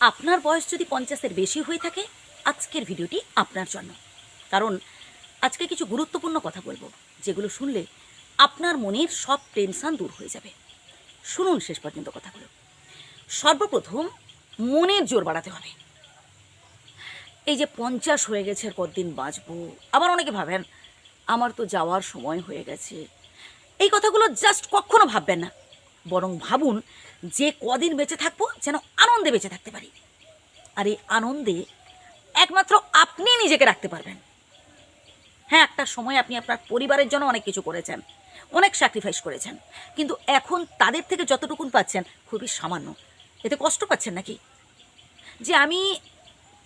আপনার বয়স যদি পঞ্চাশের বেশি হয়ে থাকে, আজকের ভিডিওটি আপনার জন্য। কারণ আজকে কিছু গুরুত্বপূর্ণ কথা বলব, যেগুলো শুনলে আপনার মনের সব টেনশন দূর হয়ে যাবে। শুনুন শেষ পর্যন্ত কথাগুলো। সর্বপ্রথম, মনের জোর বাড়াতে হবে। এই যে পঞ্চাশ হয়ে গেছে, আর কতদিন বাঁচবো? আবার অনেকে ভাবেন, আমার তো যাওয়ার সময় হয়ে গেছে। এই কথাগুলো জাস্ট কখনো ভাববেন না। বরং ভাবুন যে কদিন বেঁচে থাকব যেন আনন্দে বেঁচে থাকতে পারি। আর এই আনন্দে একমাত্র আপনি নিজেকে রাখতে পারবেন। হ্যাঁ একটা সময় আপনি আপনার পরিবারের জন্য অনেক কিছু করেছেন, অনেক স্যাক্রিফাইস করেছেন, কিন্তু এখন তাদের থেকে যতটুকুন পাচ্ছেন খুবই সামান্য। এতে কষ্ট পাচ্ছেন নাকি? যে আমি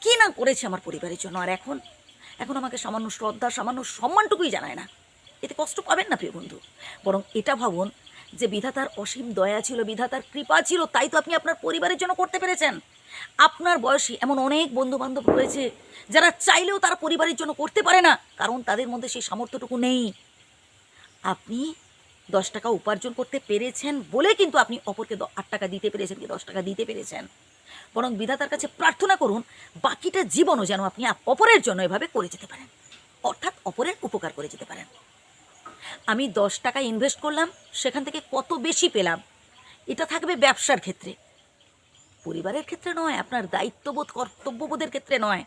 কি না করেছি আমার পরিবারের জন্য, আর এখন? এখন আমাকে সামান্য শ্রদ্ধা, সামান্য সম্মানটুকুই জানায় না। এতে কষ্ট পাবেন না, প্রিয় বন্ধু। বরং এটা ভাবুন যে বিধাতার অসীম দয়া ছিল, বিধাতার কৃপা ছিল, তাই তো আপনি আপনার পরিবারের জন্য করতে পেরেছেন। আপনার বয়সী এমন অনেক বন্ধু বান্ধব রয়েছে, যারা চাইলেও তারা পরিবারের জন্য করতে পারে না, কারণ তাদের মধ্যে সেই সামর্থ্যটুকু নেই। আপনি দশ টাকা উপার্জন করতে পেরেছেন বলে কিন্তু আপনি অপরকে আট টাকা দিতে পেরেছেন কি দশ টাকা দিতে পেরেছেন। বরং বিধাতার কাছে প্রার্থনা করুন, বাকিটা জীবনও যেন আপনি অপরের জন্য এভাবে করে যেতে পারেন। অর্থাৎ অপরের উপকার করে যেতে পারেন। আমি দশ টাকা ইনভেস্ট করলাম, সেখান থেকে কত বেশি পেলাম? এটা থাকবে ব্যবসার ক্ষেত্রে। পরিবারের ক্ষেত্রে নয়, আপনার দায়িত্ববোধ, কর্তব্যবোধের ক্ষেত্রে নয়।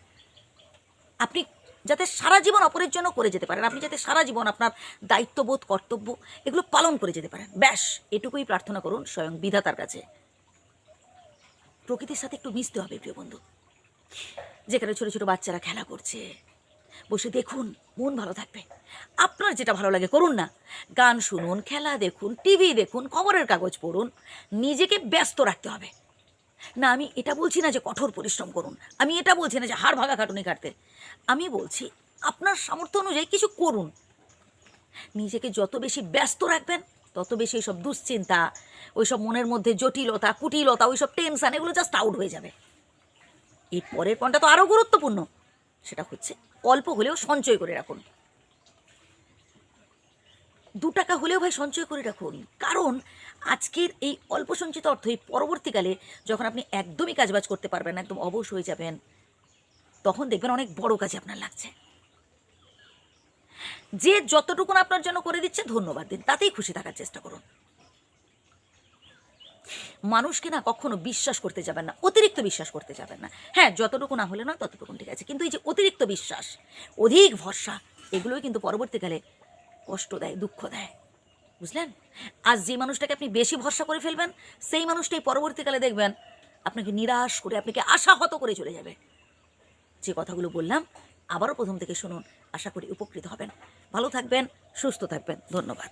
আপনি যাতে সারা জীবন অপরের জন্য করে যেতে পারেন, আপনি যাতে সারা জীবন আপনার দায়িত্ববোধ, কর্তব্য এগুলো পালন করে যেতে পারেন। ব্যাস, এটুকুই প্রার্থনা করুন স্বয়ং বিধাতার কাছে। প্রকৃতির সাথে একটু মিশতে হবে, প্রিয় বন্ধু। যেখানে ছোট ছোট বাচ্চারা খেলা করছে বসে দেখুন, মন ভালো থাকবে। আপনার যেটা ভালো লাগে করুন না। গান শুনুন, খেলা দেখুন টিভি দেখুন, খবরের কাগজ পড়ুন, নিজেকে ব্যস্ত রাখতে হবে। না, আমি এটা বলছি না যে কঠোর পরিশ্রম করুন। আমি এটা বলছি না যে হাড় ভাঙা খাটুনি কাটতে। আমি বলছি আপনার সামর্থ্য অনুযায়ী কিছু করুন। নিজেকে যত বেশি ব্যস্ত রাখবেন, তত বেশি এইসব দুশ্চিন্তা, ওইসব মনের মধ্যে জটিলতা, কুটিলতা, ওইসব টেনশন, এগুলো জাস্ট আউট হয়ে যাবে। এর পরের পয়েন্টটা তো আরও গুরুত্বপূর্ণ। সেটা হচ্ছে অল্প হলেও সঞ্চয় করে রাখুন। দু টাকা হলেও ভাই সঞ্চয় করে রাখুন। কারণ আজকের এই অল্প সঞ্চিত অর্থই পরবর্তীকালে যখন আপনি একদমই কাজবাজ করতে পারবেন না, একদম অবশ হয়ে যাবেন, তখন দেখবেন অনেক বড় কাজে আপনার লাগছে। যে যতটুকুন আপনার জন্য করে দিচ্ছে ধন্যবাদ দিন, তাতেই খুশি থাকার চেষ্টা করুন। মানুষকে না কখনো বিশ্বাস করতে যাবেন না, অতিরিক্ত বিশ্বাস করতে যাবেন না। হ্যাঁ যতটুকু না হলে নয় ততটুকু ঠিক আছে। কিন্তু এই যে অতিরিক্ত বিশ্বাস, অধিক ভরসা, এগুলোই কিন্তু পরবর্তীকালে কষ্ট দেয়, দুঃখ দেয়। বুঝলেন? আজ যে মানুষটাকে আপনি বেশি ভরসা করে ফেলবেন, সেই মানুষটাই পরবর্তীকালে দেখবেন আপনাকে নিরাশ করে, আপনাকে আশাহত করে চলে যাবে। যে কথাগুলো বললাম, আবারও প্রথম থেকে শুনুন, আশা করি উপকৃত হবেন। ভালো থাকবেন, সুস্থ থাকবেন। ধন্যবাদ।